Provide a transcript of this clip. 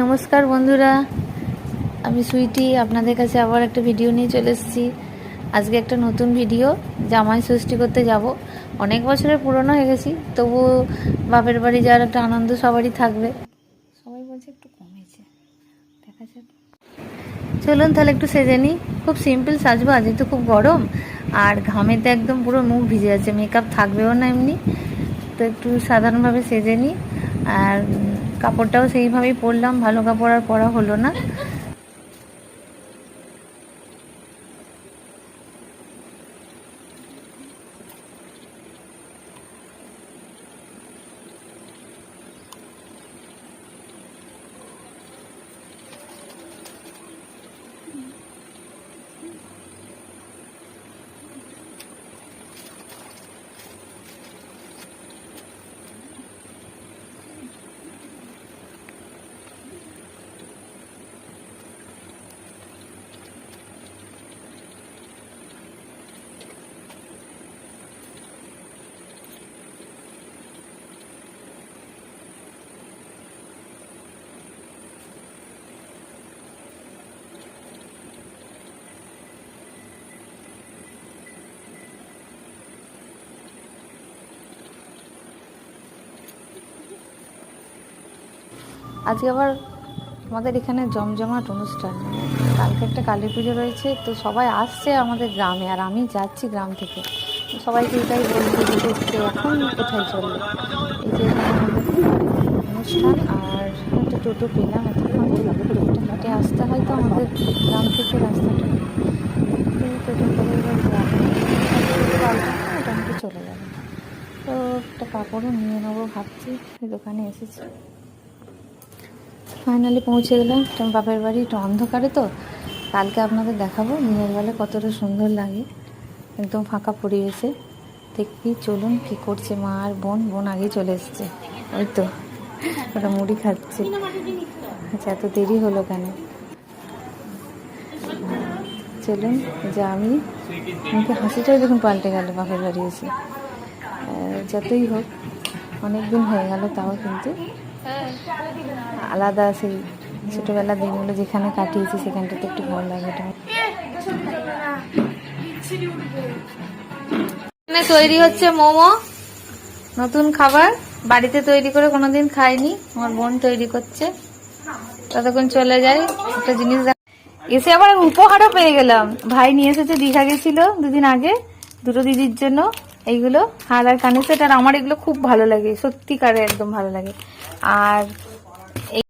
নমস্কার বন্ধুরা। আমি সুইটি, আপনাদের কাছে আবার একটা ভিডিও নিয়ে চলে এসেছি। আজকে একটা নতুন ভিডিও, জামাই সৃষ্টি করতে যাব। অনেক বছরের পুরনো হয়ে গেছি, তবু বাপের বাড়ি যাওয়ার একটা আনন্দ সবারই থাকবে। সবাই বলছে একটু কমেছে, দেখা যাক। চলুন তাহলে একটু সেজে নিই। খুব সিম্পল সাজবো আজ তো খুব গরম। আর ঘামেতে একদম পুরো মুখ ভিজে যাচ্ছে মেকআপ থাকবেও না এমনি। তো একটু সাধারণভাবে সেজে নিই। আর কাপড়টাও সেইভাবেই পরলাম ভালো কাপড় আর পরা হলো না। আজকে আবার আমাদের এখানে জমজমাট অনুষ্ঠান। কালকে একটা কালী পুজো রয়েছে, তো সবাই আসছে আমাদের গ্রামে, আর আমি যাচ্ছি গ্রাম থেকে। সবাইকে এটাই বলছি যে এখন কোথায় চলবে। এই যে অনুষ্ঠান, আর একটা টোটো পেলাম এতক্ষণ। টোটোটা হেঁটে আসতে হয় তো আমাদের গ্রাম থেকে রাস্তাটা। টোটো চলে যাবে তো একটা কাপড়ও নিয়ে নেব ভাবছি, দোকানে এসেছি। ফাইনালি পৌঁছে গেলাম। তো আমার বাপের বাড়ি একটু অন্ধকারে তো, কালকে আপনাদের দেখাবো। দিনের বেলা কতটা সুন্দর লাগে। একদম ফাঁকা পরিবেশে। দেখবি চলুন কি করছে মা আর বোন। বোন আগে চলে এসছে। ওই তো ওটা মুড়ি খাচ্ছে। আচ্ছা এত দেরি হলো কেন? চলুন যে আমি মুখে হাসিটাই দেখুন পাল্টে গেল বাপের বাড়ি এসে। যতই হোক অনেক দিন হয়ে গেল তাও কিন্তু। আলাদা সেই ছোটোবেলার দিনগুলো যেখানে কাটিয়েছি, সেখানটাতে একটু ভালো লাগে তৈরি হচ্ছে মোমো। নতুন খাবার। বাড়িতে তৈরি করে কোনোদিন খাইনি। আমার বোন তৈরি করছে। ততক্ষণ চলে যাই। একটা জিনিস এসে আবার উপহারও পেয়ে গেলাম। ভাই নিয়ে এসেছে, দীঘা গেছিল দুদিন আগে, দুটো দিদির জন্য। এইগুলো হার আর কানে সেট আর আমার এগুলো খুব ভালো লাগে, সত্যিকারে একদম ভালো লাগে। আর